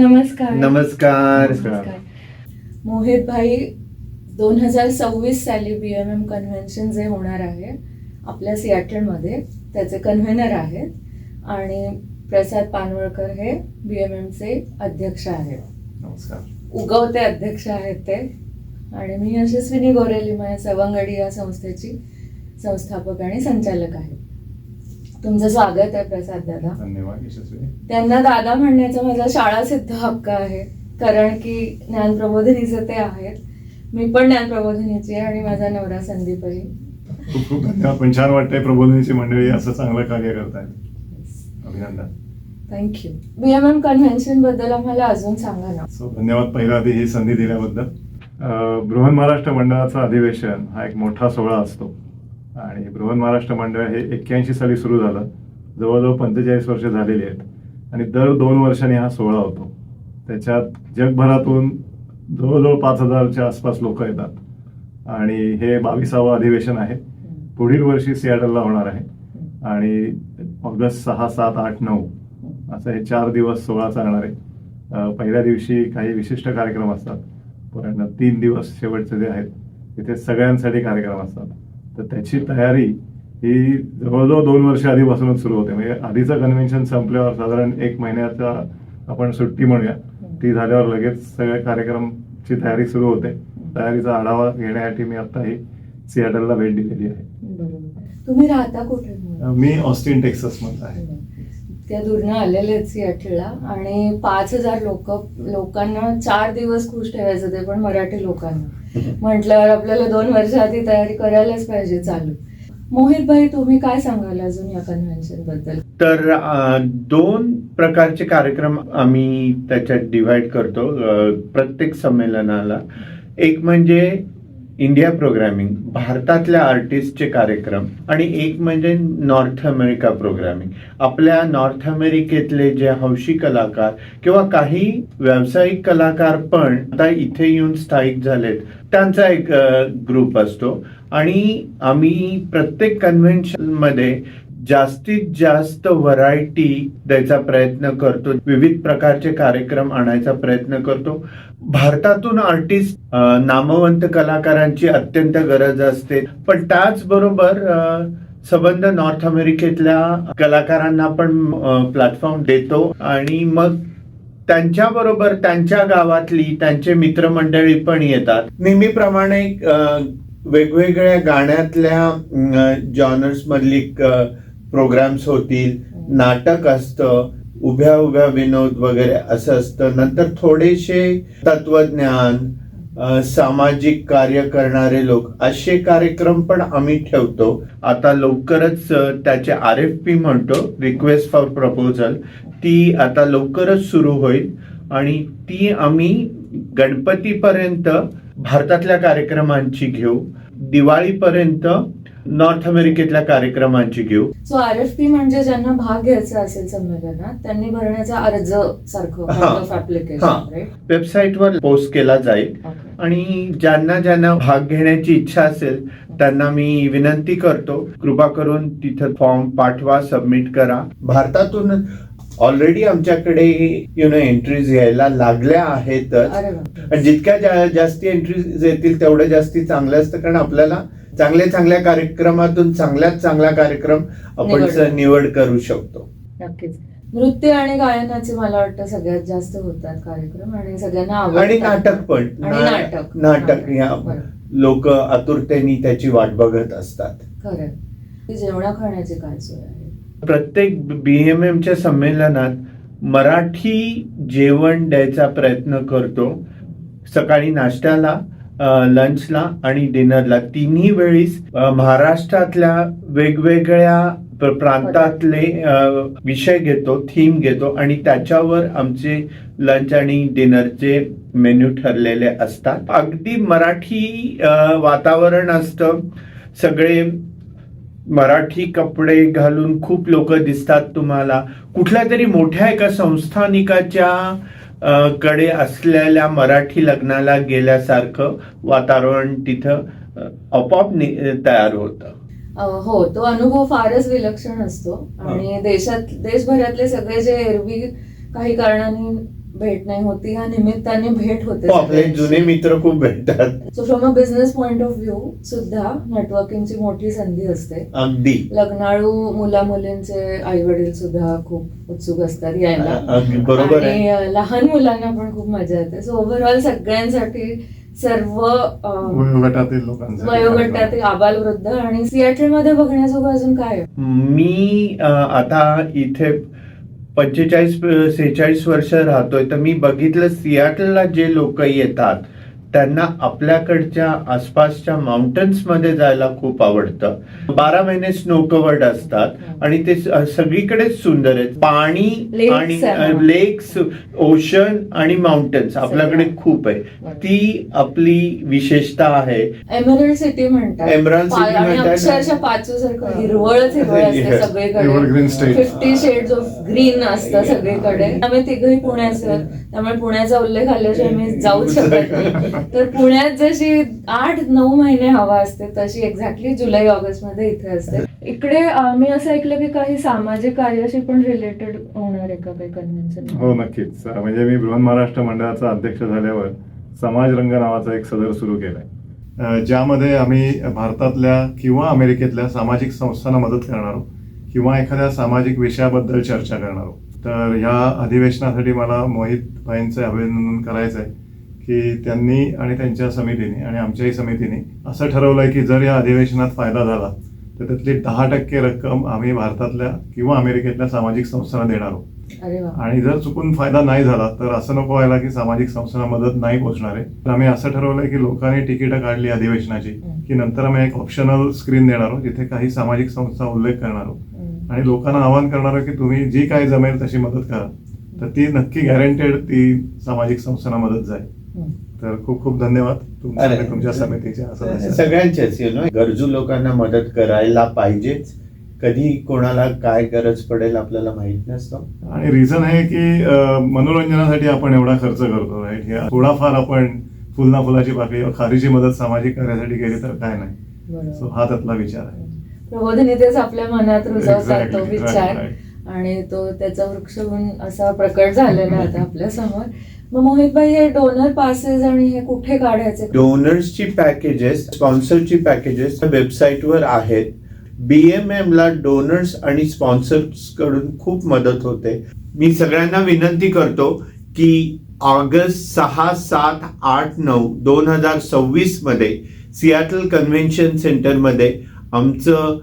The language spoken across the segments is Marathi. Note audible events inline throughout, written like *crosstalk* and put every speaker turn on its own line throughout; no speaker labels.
नमस्कार.
नमस्कार.
नमस्कार.
मोहित भाई दोन हजार सव्वीस साली बी एम एम कन्व्हेन्शन जे होणार आहे आपल्या सियाटलमध्ये त्याचे कन्व्हेनर आहेत आणि प्रसाद पानवळकर हे बी एम एमचे अध्यक्ष आहेत.
नमस्कार.
उगवते अध्यक्ष आहेत ते. आणि मी यशस्विनी गोरेलिमा या सवंगडी या संस्थेची संस्थापक आणि संचालक आहे. तुमचं स्वागत आहे प्रसाद दादा.
धन्यवाद यशस्वी.
त्यांना दादा म्हणण्याचा माझा शाळा सिद्ध हक्क आहे. कारण की ज्ञान प्रबोधिनीचे ते आहेत. मी पण ज्ञान प्रबोधिनीची आहे आणि माझा नवरा संदीपही.
खूप खूप धन्यवाद. पण छान वाटतंय प्रबोधिनीची मंडळी असं चांगलं कार्य करतायत. अभिनंदन.
Thank you B M M कन्व्हेन्शनबद्दल आम्हाला अजून सांगा ना.
सो धन्यवाद पहिला आधी ही संधी दिल्याबद्दल. बृहन महाराष्ट्र मंडळाचं अधिवेशन हा एक मोठा सोहळा असतो. आणि बृहन महाराष्ट्र मंडळ हे एक्क्याऐंशी साली सुरू झालं. जवळजवळ पंचेचाळीस वर्ष झालेली आहेत. आणि दर दोन वर्षांनी हा सोहळा होतो. त्याच्यात जगभरातून जवळजवळ पाच हजारच्या आसपास लोक येतात. आणि हे बावीसावं अधिवेशन आहे. पुढील वर्षी सियाटलला होणार आहे. आणि ऑगस्ट सहा सात आठ नऊ असं हे चार दिवस सोहळा चालणार आहे. पहिल्या दिवशी काही विशिष्ट कार्यक्रम असतात. पण तीन दिवस शेवटचे जे आहेत तिथे सगळ्यांसाठी कार्यक्रम असतात. तर त्याची तयारी ही जवळजवळ दोन वर्ष आधीपासूनच सुरू होते. म्हणजे आधीचं कन्व्हेन्शन संपल्यावर साधारण एक महिन्याचा आपण सुट्टी म्हणूया. ती झाल्यावर लगेच सगळ्या कार्यक्रमची तयारी सुरू होते. तयारीचा आढावा घेण्यासाठी मी आता ही सियाटलला भेट दिलेली आहे.
तुम्ही राहता कुठे?
मी ऑस्टिन टेक्सासमध्ये आहे.
त्या दूरनं आलेले आहेत सियाटलला आणि पाच हजार लोक लोकांना चार दिवस खुश ठेवायचं ते पण मराठी लोकांना. *laughs* म्हटल्यावर आपल्याला दोन वर्ष आधी तयारी करायलाच पाहिजे चालू. मोहित भाई तुम्ही काय सांगाल अजून या कन्व्हेन्शनबद्दल?
तर दोन प्रकारचे कार्यक्रम आम्ही त्याच्यात डिव्हाइड करतो प्रत्येक संमेलनाला. एक म्हणजे इंडिया प्रोग्रॅमिंग भारतातल्या आर्टिस्टचे कार्यक्रम आणि एक म्हणजे नॉर्थ अमेरिका प्रोग्रॅमिंग. आपल्या नॉर्थ अमेरिकेतले जे हौशी कलाकार किंवा काही व्यावसायिक कलाकार पण आता इथे येऊन स्थायिक झालेत. त्यांचा एक ग्रुप असतो. आणि आम्ही प्रत्येक कन्व्हेन्शनमध्ये जास्तीत जास्त व्हरायटी द्यायचा प्रयत्न करतो. विविध प्रकारचे कार्यक्रम आणायचा प्रयत्न करतो. भारतातून आर्टिस्ट नामवंत कलाकारांची अत्यंत गरज असते. पण त्याचबरोबर संबंध नॉर्थ अमेरिकेतल्या कलाकारांना पण प्लॅटफॉर्म देतो. आणि मग त्यांच्याबरोबर त्यांच्या गावातली त्यांचे मित्रमंडळी पण येतात. नेहमीप्रमाणे वेगवेगळ्या गाण्यातल्या जॉनर्स मधली प्रोग्राम्स होतील नाटक असतं उभ्या उभ्या विनोद वगैरे असं असतं. नंतर थोडेसे तत्वज्ञान सामाजिक कार्य करणारे लोक असे कार्यक्रम पण आम्ही ठेवतो. आता लवकरच त्याचे आर एफ पी म्हणतो रिक्वेस्ट फॉर प्रपोजल ती आता लवकरच सुरू होईल. आणि ती आम्ही गणपतीपर्यंत भारतातल्या कार्यक्रमांची घेऊ. दिवाळीपर्यंत नॉर्थ अमेरिकेतल्या कार्यक्रमांची घेऊ.
सो आर एफ पी म्हणजे ज्यांना भाग घ्यायचा असेल संमेलनात त्यांनी भरण्याचा अर्ज सारखं राईट
वेबसाईटवर पोस्ट केला जाईल. आणि ज्यांना ज्यांना भाग घेण्याची इच्छा असेल त्यांना मी विनंती करतो कृपा करून तिथं फॉर्म पाठवा सबमिट करा. भारतातून ऑलरेडी आमच्याकडे यु नो एंट्रीज यायला लागल्या आहेतच जितक्या जास्ती एंट्रीज येतील तेवढं जास्ती चांगलं असतं कारण आपल्याला चांगल्या चांगल्या कार्यक्रमातून चांगल्यात चांगला कार्यक्रम आपण
निवड.
करू शकतो.
नक्कीच. नृत्य आणि गायनाचे मला वाटतं सगळ्यात जास्त होतात कार्यक्रम आणि सगळ्यांना.
आणि नाटक पण.
नाटक.
नाटक या. लोक आतुरतेने त्याची वाट बघत असतात.
खरंय की जेवणा खाण्याची काय सोय आहे?
प्रत्येक बीएमएमच्या संमेलनात मराठी जेवण द्यायचा प्रयत्न करतो. सकाळी नाश्त्याला लंचला आणि डिनरला तिन्ही वेळीस महाराष्ट्रातल्या वेगवेगळ्या प्रांतातले विषय घेतो थीम घेतो आणि त्याच्यावर आमचे लंच आणि डिनरचे मेन्यू ठरलेले असतात. अगदी मराठी वातावरण असतं. सगळे मराठी कपडे घालून खूप लोक दिसतात तुम्हाला. कुठल्या तरी मोठ्या एका संस्थानिकाच्या कडे असलेल्या मराठी लग्नाला गेल्यासारखं वातावरण तिथं आपोआप तयार होतं.
हो तो अनुभव फारच विलक्षण असतो. आणि देशात देशभरातले सगळे जे एरवी काही कारणाने भेट नाही होती ह्या निमित्ताने भेट होते
हो, आपले. जुने मित्र खूप भेटतात.
So from a business point of view सुद्धा नेटवर्किंगची मोठी संधी असते.
अगदी.
लग्नाळू मुला मुलींचे आई वडील सुद्धा खूप उत्सुक असतात यायला.
अगदी बरोबर
आणि लहान मुलांना पण खूप मजा येते. सो ओव्हरऑल सगळ्यांसाठी सर्व
वयोगटातील लोकांचे
वयोगटातील आबाल वृद्ध आणि सियाटलमध्ये बघण्याजोगं अजून काय आहे?
मी आता इथे पंचेचाळीस सेहेचाळीस वर्ष राहतोय. तर मी बघितलं सियाटलला जे लोक येतात त्यांना आपल्याकडच्या आसपासच्या माउंटन्समध्ये जायला खूप आवडतं बारा महिने स्नो कवर्ड असतात आणि ते सगळीकडेच सुंदर आहेत पाणी
Lakes
आणि. लेक्स ओशन आणि माउंटन्स आपल्याकडे. खूप आहे ती आपली विशेषता आहे
एमरल्ड सिटी म्हणतात पा- आणि
म्हणतात.
अक्षरशः पाचू सारखं हिरवळच हिरवळ असते. सगळीकडे. फिफ्टी शेड्स ऑफ ग्रीन असतं सगळीकडे आम्ही तिघही पुण्याचे. त्यामुळे पुण्याचा उल्लेख आल्याशिवाय आम्ही जाऊच शकत नाही *laughs* तर पुण्यात जशी आठ नऊ महिने हवा असते तशी एक्झॅक्टली जुलै ऑगस्टमध्ये इथे असते. इकडे मी असं ऐकलं की काही सामाजिक कार्याशी पण रिलेटेड होणार आहे का काही कन्व्हेन्शन?
हो नक्कीच. म्हणजे मी बृहन महाराष्ट्र मंडळाचा अध्यक्ष झाल्यावर समाज रंग नावाचा एक सदर सुरू केलाय. ज्यामध्ये आम्ही भारतातल्या किंवा अमेरिकेतल्या सामाजिक संस्थांना मदत करणार आहोत किंवा एखाद्या सामाजिक विषयाबद्दल चर्चा करणार आहोत. तर ह्या अधिवेशनासाठी मला मोहित भाईंचं अभिनंदन करायचं आहे की त्यांनी आणि त्यांच्या समितीने आणि आमच्याही समितीने असं ठरवलंय की जर या अधिवेशनात फायदा झाला तर त्यातली दहा टक्के रक्कम आम्ही भारतातल्या किंवा अमेरिकेतल्या सामाजिक संस्थांना देणार आहोत. आणि जर चुकून फायदा नाही झाला तर असं नको व्हायला की सामाजिक संस्थांना मदत नाही पोहोचणार आहे. तर आम्ही असं ठरवलंय की लोकांनी तिकीटं काढली अधिवेशनाची की नंतर आम्ही एक ऑप्शनल स्क्रीन देणार आहोत जिथे काही सामाजिक संस्था उल्लेख करणार आहोत. आणि लोकांना आवाहन करणार आहोत की तुम्ही जी काय जमेल तशी मदत करा. तर ती नक्की गॅरंटेड ती सामाजिक संस्थांना मदत जाईल. तर खूप खूप धन्यवाद तुमच्या तुमच्या समितीच्या.
सगळ्यांच्याच यु नो गरजू लोकांना मदत करायला पाहिजेच. कधी कोणाला काय गरज पडेल आपल्याला माहीत नसतं.
आणि रिझन आहे की मनोरंजनासाठी आपण एवढा खर्च करतो राईट हे थोडाफार आपण फुलना फुलाची पाकळी खारीची मदत सामाजिक कार्यासाठी केली तर काय नाही. सो हा त्यातला विचार आहे.
प्रबोधिनी तेच आपल्या मनात रुजवतात तो. विचार. आणि तो त्याचा वृक्ष होऊन असा प्रकट झालेला आहे आता आपल्यासमोर मग मोहित भाई हे डोनर पासेस आणि हे कुठे काढायचे?
डोनर्सची पॅकेजेस स्पॉन्सरची पॅकेजेस वेबसाईटवर आहेत. बीएमएम ला डोनर्स आणि स्पॉन्सर्सकडून खूप मदत होते. मी सगळ्यांना विनंती करतो की ऑगस्ट सहा सात आठ नऊ दोन हजार सव्वीसमध्ये सियाटल कन्व्हेन्शन सेंटरमध्ये आमचं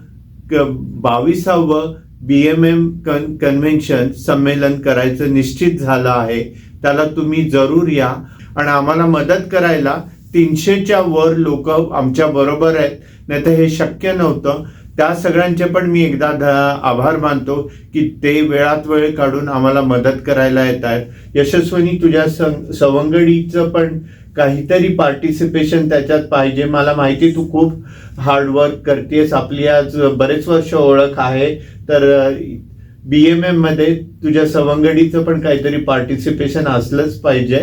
बावीसावं बी एम बीएमएम कन कन्व्हेन्शन संमेलन करायचं निश्चित झालं आहे. त्याला तुम्ही जरूर या. आणि आम्हाला मदत करायला तीनशेच्या वर लोक आमच्या बरोबर आहेत. नाही तर हे शक्य नव्हतं. त्या सगळ्यांचे पण मी एकदा ध- आभार मानतो की ते वेळात वेळ काढून आम्हाला मदत करायला येत आहेत. यशस्वनी तुझ्या सं- सवंगडीचं पण काहीतरी पार्टिसिपेशन त्याच्यात पाहिजे. मला माहिती तू खूप हार्डवर्क करतेस. आपली आज बरेच वर्ष ओळख आहे. तर बीएमएममध्ये तुझ्या सवंगडीचं पण काहीतरी पार्टिसिपेशन असलंच पाहिजे.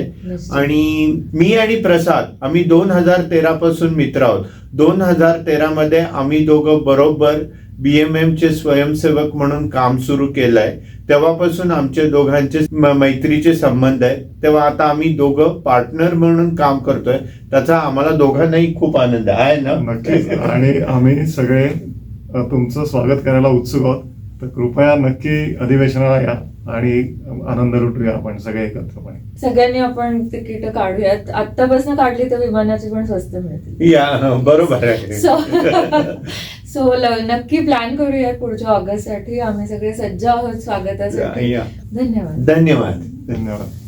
आणि मी आणि प्रसाद आम्ही दोन हजार तेरा पासून मित्र आहोत. दोन हजार तेरा मध्ये आम्ही दोघं बरोबर बीएमएम चे स्वयंसेवक म्हणून काम सुरू केलंय. तेव्हापासून आमचे दोघांचे मैत्रीचे संबंध आहेत. तेव्हा आता आम्ही दोघं पार्टनर म्हणून काम करतोय. त्याचा आम्हाला दोघांनाही खूप आनंद आहे ना?
नक्कीच. आणि आम्ही सगळे तुमचं स्वागत करायला उत्सुक आहोत. तर कृपया नक्की अधिवेशनाला या आणि आनंद लुटूया आपण सगळे एकत्रपणे.
सगळ्यांनी आपण तिकीट काढूयात. आतापासून काढली तर विमानाची पण स्वस्त मिळतील.
या बरोबर आहे.
सो सो *laughs* नक्की प्लॅन करूया पुढच्या ऑगस्टसाठी आम्ही सगळे सज्ज आहोत स्वागतासाठी.
या.
धन्यवाद.
धन्यवाद.
धन्यवाद.